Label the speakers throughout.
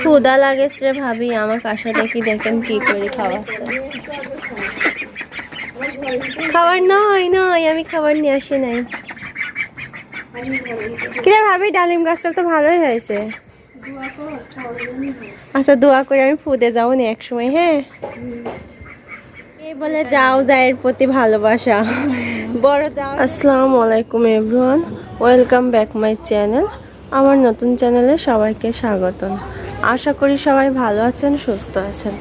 Speaker 1: ক্ষুদা লাগেছে রে ভাবি, আমার কাছে দেখি দেখেন কি করি খাবার খাবার নয় নয়, আমি খাবার নিয়ে আসি নাই। কিরে ভাবি, ডালিম গাছটা তো ভালোই হয়েছে। আচ্ছা দোয়া করে আমি ফুদে যাব না এক সময় হ্যাঁ বলে যাও যায়ের প্রতি ভালোবাসা। বড় যাও। আসসালামু আলাইকুম everyone welcome back my channel আমার নতুন চ্যানেলে সবাইকে স্বাগতম। আশা করি সবাই ভালো আছেন, সুস্থ আছেন।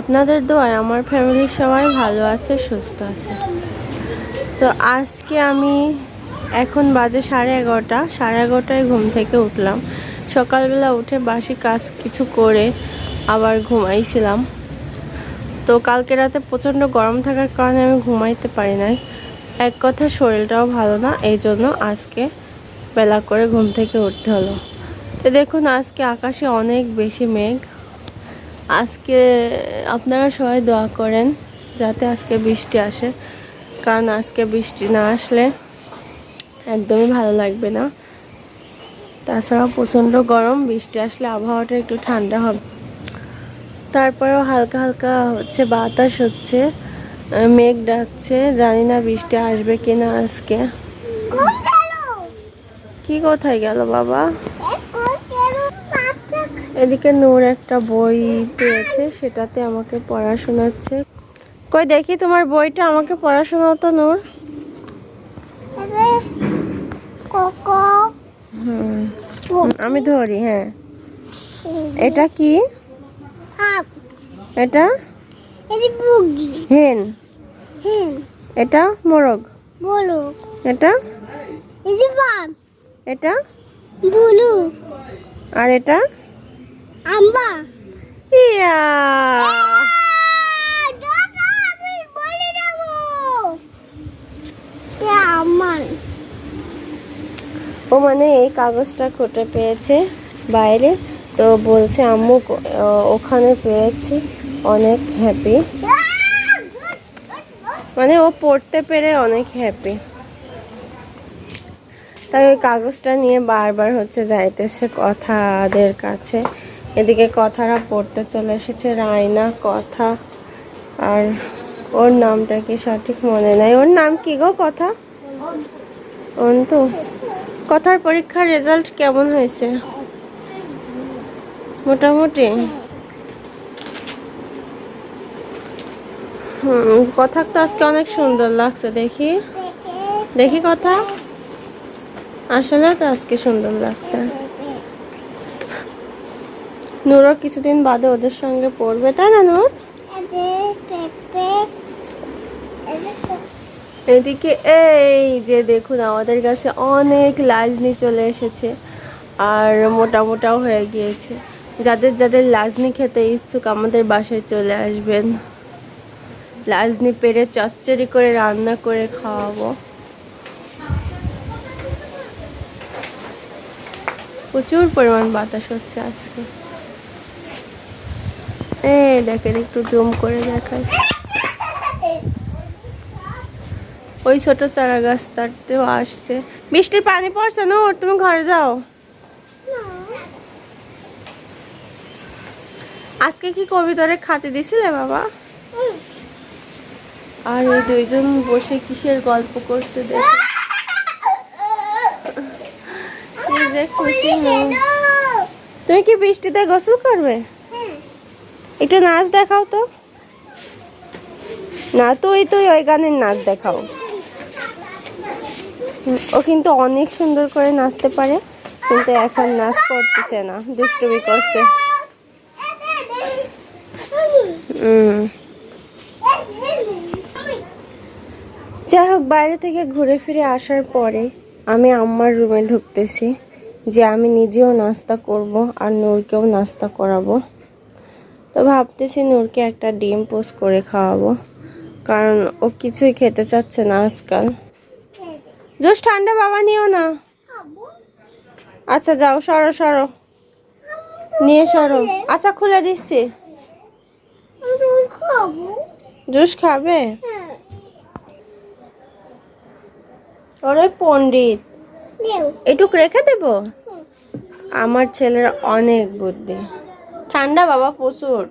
Speaker 1: আপনাদের দোয়ায় আমার ফ্যামিলির সবাই ভালো আছে, সুস্থ আছে। তো আজকে আমি এখন বাজে সাড়ে এগারোটা, সাড়ে এগারোটায় ঘুম থেকে উঠলাম। সকালবেলা উঠে বাসি কাজ কিছু করে আবার ঘুমাইছিলাম। তো কালকে রাতে প্রচণ্ড গরম থাকার কারণে আমি ঘুমাইতে পারি নাই। এক কথা শরীরটাও ভালো না এই জন্য আজকে বেলা করে ঘুম থেকে উঠতে হলো। তো দেখুন, আজকে আকাশে অনেক বেশি মেঘ। আজকে আপনারা সবাই দোয়া করেন যাতে আজকে বৃষ্টি আসে, কারণ আজকে বৃষ্টি না আসলে একদমই ভালো লাগবে না। তাছাড়াও প্রচণ্ড গরম, বৃষ্টি আসলে আবহাওয়াটা একটু ঠান্ডা হবে। তারপরেও হালকা হালকা হচ্ছে বাতাস হচ্ছে মেঘ ডাকছে, জানি না বৃষ্টি আসবে কিনা আজকে। কি কোথায় গেল বাবা? এদিকে নূর একটা বই পেয়েছে সেটাতে আমাকে পড়া শোনাচ্ছে। কই দেখি তোমার বইটা আমাকে পড়া শোনাতো নূর। আমি ধরি হ্যাঁ। এটা কি? এটা? হেন। এটা মোরগ।
Speaker 2: বলো
Speaker 1: এটা?
Speaker 2: বান
Speaker 1: এটা?
Speaker 2: বুলু।
Speaker 1: আর এটা?
Speaker 2: আম্বা।
Speaker 1: ইয়া! ও মানে এই কাগজটা খুঁটে পেয়েছে বাইরে তো বলছে আম্মু ওখানে পেয়েছি অনেক হ্যাপি মানে ও পড়তে পেরে অনেক হ্যাপি তাই ওই কাগজটা নিয়ে বারবার হচ্ছে যাইতেছে কথাদের কাছে। এদিকে কথারা পড়তে চলে এসেছে, রায়না কথা। আর ওর নামটা কি সঠিক মনে নাই? ওর নাম কি গো কথা? অন্তু। কথার পরীক্ষার রেজাল্ট কেমন হয়েছে? মোটামুটি। হুম কথা তো আজকে অনেক সুন্দর লাগছে, দেখি। দেখি কথা। আসলে তো আজকে সুন্দর লাগছে। নূরও কিছুদিন বাদে ওদের সঙ্গে পড়বে, তাই না নূর? এদিকে এই যে দেখুন, আমাদের কাছে অনেক লাজনি চলে এসেছে আর মোটা মোটাও হয়ে গিয়েছে। যাদের যাদের লাজনি খেতে ইচ্ছুক, আমাদের বাসায় চলে আসবেন। লাজনি পেরে চচ্চড়ি করে রান্না করে খাওয়াবো। প্রচুর পরিমাণ বাতাস হচ্ছে আজকে। এই দেখেন, একটু জুম করে দেখায় ওই ছোট চারা গাছটাতেও আসছে। বৃষ্টির পানি পড়ছে না ওর তুমি ঘরে যাও। আজকে কি কবিতরে খাতে দিছিলে বাবা? আর ওই দুইজন বসে কিসের গল্প করছে দেখো কি যে খুশি তুমি কি বৃষ্টিতে গোসল করবে? একটু নাচ দেখাও তো। না তুই তুই ওই গানের নাচ দেখাও। ও কিন্তু অনেক সুন্দর করে নাচতে পারে কিন্তু এখন নাচ করতেছে না দুষ্টুমি করছে। যাই হোক বাইরে থেকে ঘুরে ফিরে আসার পরে আমি আম্মার রুমে ঢুকতেছি। যে আমি নিজেও নাস্তা করব আর নূরকেও নাস্তা করাবো। তো ভাবতেছি নূরকে একটা ডিম পোস্ট করে খাওয়াবো কারণ ও কিছুই খেতে চাচ্ছে না আজকাল। জোস ঠান্ডা বাবা নিও না। আচ্ছা যাও সরো সরো। নিয়ে সরো। আচ্ছা খুলে দিচ্ছি। জুস খাবে? ওরে পণ্ডিত। এটুক রেখে দেবো? আমার ছেলের অনেক বুদ্ধি। ঠান্ডা বাবা, প্রচুর।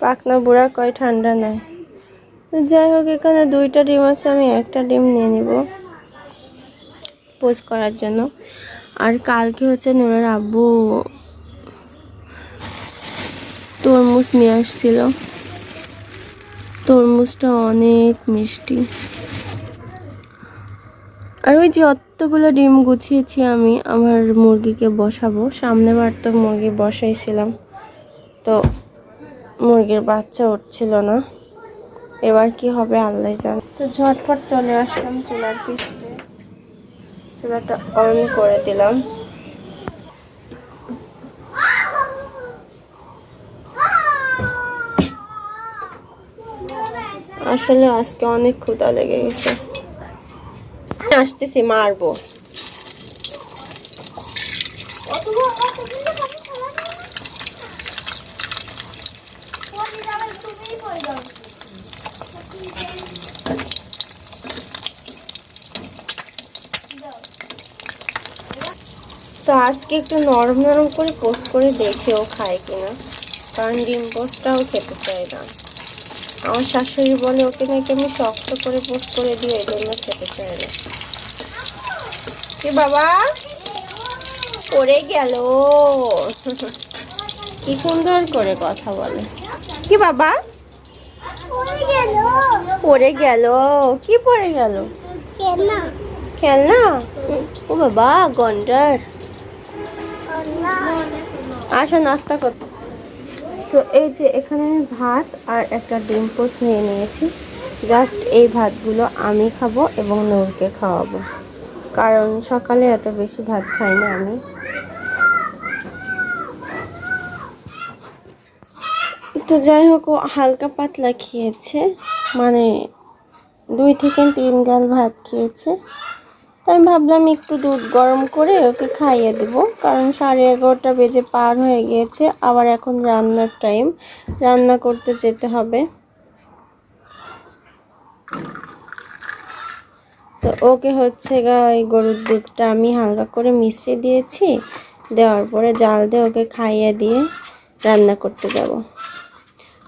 Speaker 1: পাকনা বুড়া কয় ঠান্ডা নাই। যাই হোক, এখানে দুইটা ডিম আছে, আমি একটা ডিম নিয়ে নিব পোস্ট করার জন্য। আর কালকে হচ্ছে নুরের আব্বু তরমুজ নিয়ে আসছিল। তরমুজটা অনেক মিষ্টি। আর ওই যে অতগুলো ডিম গুছিয়েছি আমি, আমার মুরগিকে বসাবো। সামনে বার তো মুরগি বসাইছিলাম। তো মুরগির বাচ্চা উঠছিল না। এবার কি হবে আল্লাহ জান। তো ঝটপট চলে আসলাম চুলার পিছনে। চুলাটা অন করে দিলাম। আসলে আজকে অনেক ক্ষুধা লেগে গেছে। আসতেছি, মারবো। তো আজকে একটু নরম নরম করে পোস্ট করে দেখেও খায় কিনা। কারণ ডিম পোস্টটাও খেতে চায় না। আমার শাশুড়ি বলে ওকে নাকি আমি শক্ত করে পোস্ট করে দিয়ে এই জন্য খেতে চায় না। কি বাবা? পড়ে গেল। কি সুন্দর করে কথা বলে। কি বাবা?
Speaker 2: পড়ে গেল।
Speaker 1: কি পড়ে গেল? খেলনা। ও বাবা গন্ডার। আসো নাস্তা কর তো এই যে এখানে আমি ভাত আর একটা ডিম পোস্ট নিয়ে নিয়েছি। জাস্ট এই ভাতগুলো আমি খাব এবং নূরকে খাওয়াবো। কারণ সকালে এত বেশি ভাত খাই না আমি। তো যাই হোক, ও হালকা পাতলা খেয়েছে। মানে দুই থেকে তিন গাল ভাত খেয়েছে। তো আমি ভাবলাম একটু দুধ গরম করে ওকে খাইয়ে দেবো। কারণ সাড়ে এগারোটা বেজে পার হয়ে গিয়েছে, আবার এখন রান্নার টাইম রান্না করতে যেতে হবে। তো ওকে হচ্ছে গা ওই গরুর দুধটা আমি হালকা করে মিশিয়ে দিয়েছি, দেওয়ার পরে জাল দিয়ে ওকে খাইয়ে দিয়ে রান্না করতে যাব।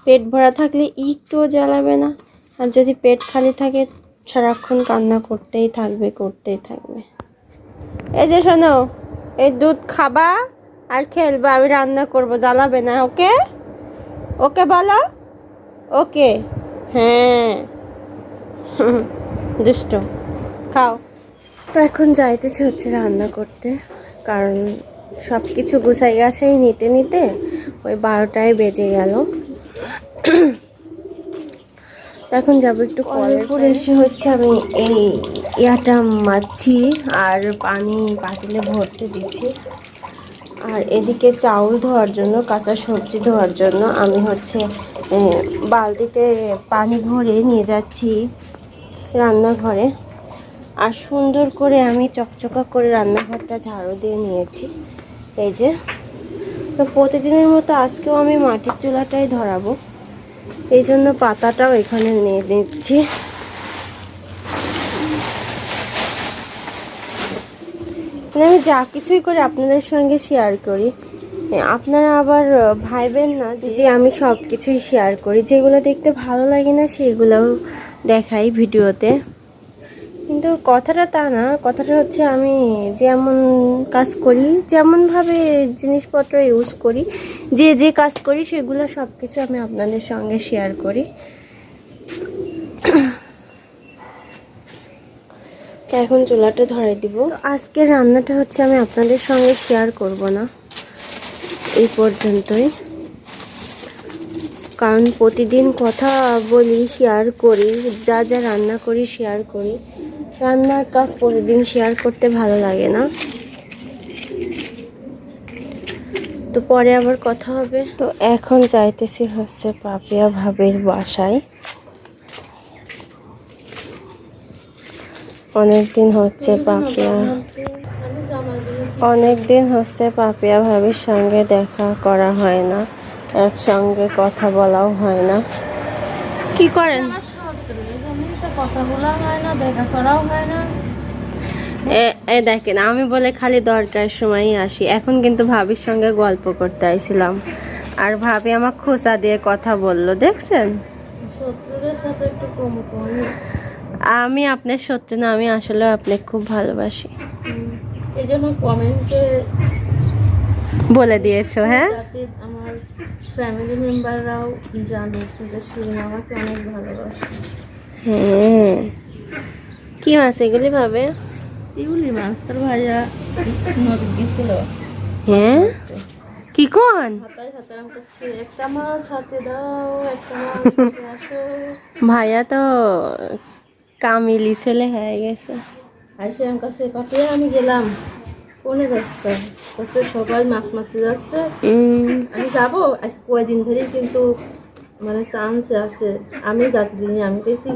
Speaker 1: পেট ভরা থাকলে একটুও জ্বালাবে না, আর যদি পেট খালি থাকে সারাক্ষণ কান্না করতেই থাকবে করতেই থাকবে। এই যে শোনো, এই দুধ খাবা আর খেলবা, আমি রান্না করব, জ্বালাবে না, ওকে? ওকে বলো? ওকে? হ্যাঁ। দুষ্ট, খাও। তো এখন যাইতেছে হচ্ছে রান্না করতে, কারণ সব কিছু গুছাই গাছাই নিতে নিতে, ওই বারোটায় বেজে গেল। এখন যাব একটু কলের পরে। এসে হচ্ছে আমি এই ইয়াটা মাছি আর পানি পাতিলে ভরতে দিচ্ছি। আর এদিকে চাউল ধোয়ার জন্য কাঁচা সবজি ধোয়ার জন্য আমি হচ্ছে বালতিতে পানি ভরে নিয়ে যাচ্ছি রান্নাঘরে। আর সুন্দর করে আমি চকচকা করে রান্নাঘরটা ঝাড়ু দিয়ে নিয়েছি। এই যে তো প্রতিদিনের মতো আজকেও আমি মাটির চুলাটাই ধরাবো। এই জন্য পাতাটাও এখানে নিয়ে নিচ্ছি। আমি যা কিছুই করে আপনাদের সঙ্গে শেয়ার করি। আপনারা আবার ভাইবেন না যে আমি সব কিছুই শেয়ার করি। যেগুলো দেখতে ভালো লাগে না, সেগুলোও দেখাই ভিডিওতে। কিন্তু কথাটা তা না কথাটা হচ্ছে আমি যেমন কাজ করি যেমনভাবে জিনিসপত্র ইউজ করি যে যে কাজ করি সেগুলো সব কিছু আমি আপনাদের সঙ্গে শেয়ার করি। তো এখন চুলাটা ধরে দিব। তো আজকের রান্নাটা হচ্ছে আমি আপনাদের সঙ্গে শেয়ার করব না এই পর্যন্তই। কারণ প্রতিদিন কথা বলি শেয়ার করি যা যা রান্না করি শেয়ার করি। রান্নার কাজ প্রতিদিন শেয়ার করতে ভালো লাগে না। তো পরে আবার কথা হবে। তো এখন যাইতেছি হচ্ছে পাপিয়া ভাবির বাসায়। অনেকদিন হচ্ছে পাপিয়া অনেকদিন হচ্ছে পাপিয়া ভাবির সঙ্গে দেখা করা হয় না। একসঙ্গে কথা বলাও হয় না। কি করেন?
Speaker 3: কথা বলা হয় না দেখা করাও হয় না।
Speaker 1: এ- দেখেন আমি বলে খালি দরকার সময়ই আসি। এখন কিন্তু ভাবির সঙ্গে গল্প করতে আইছিলাম। আর ভাবি আমার খোসা দিয়ে কথা বলল দেখছেন?
Speaker 3: সাথে একটু কম
Speaker 1: আমি আপনার শত্রু না আমি আসলে আপনাকে খুব ভালোবাসি।
Speaker 3: এই জন্য কমেন্টে
Speaker 1: বলে দিয়েছ হ্যাঁ?
Speaker 3: আমার ফ্যামিলি মেম্বাররাও জানে আমাকে অনেক ভালোবাসে।
Speaker 1: হ্যাঁ কি মাছ এগুলি ভাবে?
Speaker 3: ইউলি মাছ তোর ভাইয়া নদী গেছিল
Speaker 1: হ্যাঁ? কি কোন? ভাইয়া তো কামিলি ছেলে হয়ে গেছে।
Speaker 3: আসে আমার কাছে পাঠিয়ে আমি গেলাম। কোনে যাচ্ছে? সবাই মাছ মারতে যাচ্ছে। আমি যাব আজ কয়দিন ধরেই কিন্তু মানে চান্স আছে। আমি যাতে দিই আমি পেয়েছি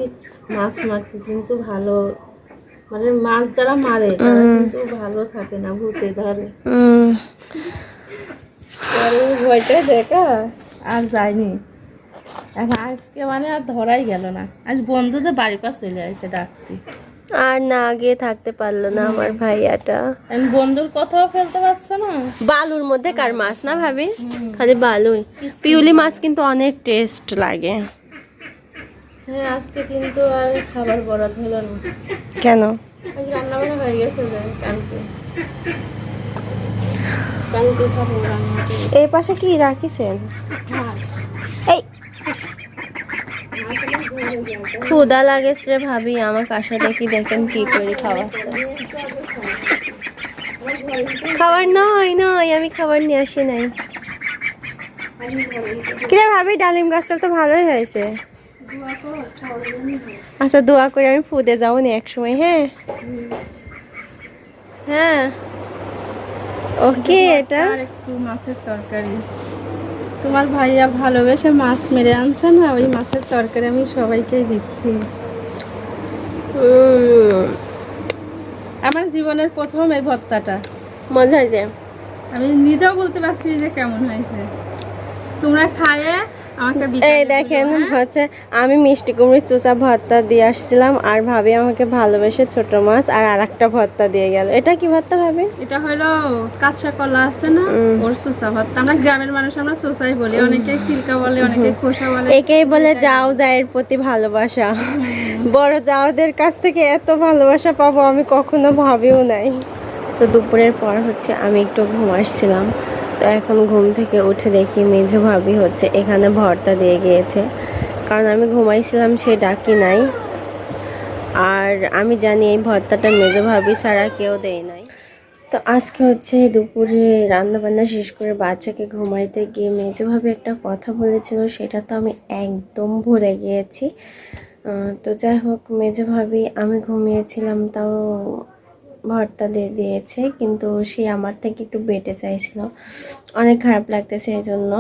Speaker 3: মাছ মারতে কিন্তু ভালো মানে মাছ যারা মারে তারা কিন্তু ভালো থাকে না ভূতে ধরে। পরে ভয়টা দেখা আর যায়নি। এখন আজকে মানে আর ধরাই গেল না। আজ বন্ধু যে বাড়ির পাশ চলে আসছে ডাকতে।
Speaker 1: আর না গিয়ে থাকতে পারল না আমার ভাইয়াটা।
Speaker 3: বন্ধুর কথাও ফেলতে পারছে না?
Speaker 1: বালুর মধ্যে কার মাছ না ভাবি? খালি বালুই। পিউলি মাছ কিন্তু অনেক টেস্ট লাগে।
Speaker 3: হ্যাঁ আজকে কিন্তু আর খাবার বরাদ হলো না।
Speaker 1: কেন?
Speaker 3: রান্না বান্না হয়ে গেছে কালকে।
Speaker 1: এই পাশে কি রাখিছেন?
Speaker 3: হ্যাঁ
Speaker 1: এই ক্ষুদা লাগেছে রে ভাবি, আমার কাছে দেখি দেখেন কি করে খাওয়াচ্ছে খাবার নয় নয়, আমি খাবার নিয়ে আসি নাই। কিরে ভাবি, ডালিম গাছটা তো ভালোই হয়েছে। আচ্ছা দোয়া করে আমি ফুদে যাব নি এক সময় হ্যাঁ? হ্যাঁ। ওকে, এটা?
Speaker 3: একটু মাছের তরকারি। তোমার ভাইয়া ভালোবেসে মাছ মেরে আনছে না? ওই মাছের তরকারি আমি সবাইকেই দিচ্ছি। আমার জীবনের প্রথম এই ভত্তাটা।
Speaker 1: মজা হয়েছে
Speaker 3: আমি নিজেও বলতে পারছি যে কেমন হয়েছে। তোমরা খায়ে
Speaker 1: এই দেখেন
Speaker 3: হ্যাঁ?
Speaker 1: হচ্ছে আমি মিষ্টি কুমড়ি চোচা ভর্তা দিয়ে আসছিলাম আর ভাবি আমাকে ভালোবেসে ছোট মাছ আর আরেকটা ভর্তা দিয়ে গেল। এটা কি ভর্তা ভাবি?
Speaker 3: এটা হলো কাঁচা কলা আছে না? ওর চোষা ভর্তা। আমরা গ্রামের মানুষ আমরা চোষাই বলি। অনেকে সিল্কা বলে অনেকে খোসা বলে।
Speaker 1: একেই বলে যাও যায়ের প্রতি ভালোবাসা। বড় যাওদের কাছ থেকে এত ভালোবাসা পাবো আমি কখনো ভাবিও নাই। তো দুপুরের পর হচ্ছে আমি একটু ঘুম আসছিলাম। তো এখন ঘুম থেকে উঠে দেখি মেঝো ভাবি হচ্ছে, এখানে ভর্তা দিয়ে গিয়েছে। কারণ আমি ঘুমাইছিলাম, সে ডাকি নাই। আর আমি জানি এই ভর্তাটা মেজো ভাবি ছাড়া কেউ দেয় নাই। তো আজকে হচ্ছে দুপুরে রান্নাবান্না শেষ করে বাচ্চাকে ঘুমাইতে গিয়ে মেজোভাবে একটা কথা বলেছিল, সেটা তো আমি একদম ভুলে গিয়েছি। তো যাই হোক মেজো ভাবি, আমি ঘুমিয়েছিলাম, তাও ভর্তা দিয়ে দিয়েছে, কিন্তু সে আমার থেকে একটু বেটে চাইছিল। অনেক খারাপ লাগতেছে এই জন্য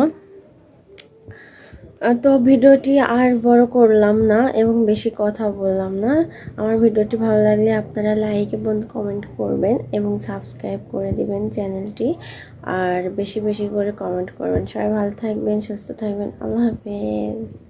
Speaker 1: তো ভিডিওটি আর বড় করলাম না এবং বেশি কথা বললাম না। আমার ভিডিওটি ভালো লাগলে আপনারা লাইক এবং কমেন্ট করবেন এবং সাবস্ক্রাইব করে দিবেন চ্যানেলটি। আর বেশি বেশি করে কমেন্ট করবেন। সবাই ভালো থাকবেন, সুস্থ থাকবেন। আল্লাহ হাফেজ।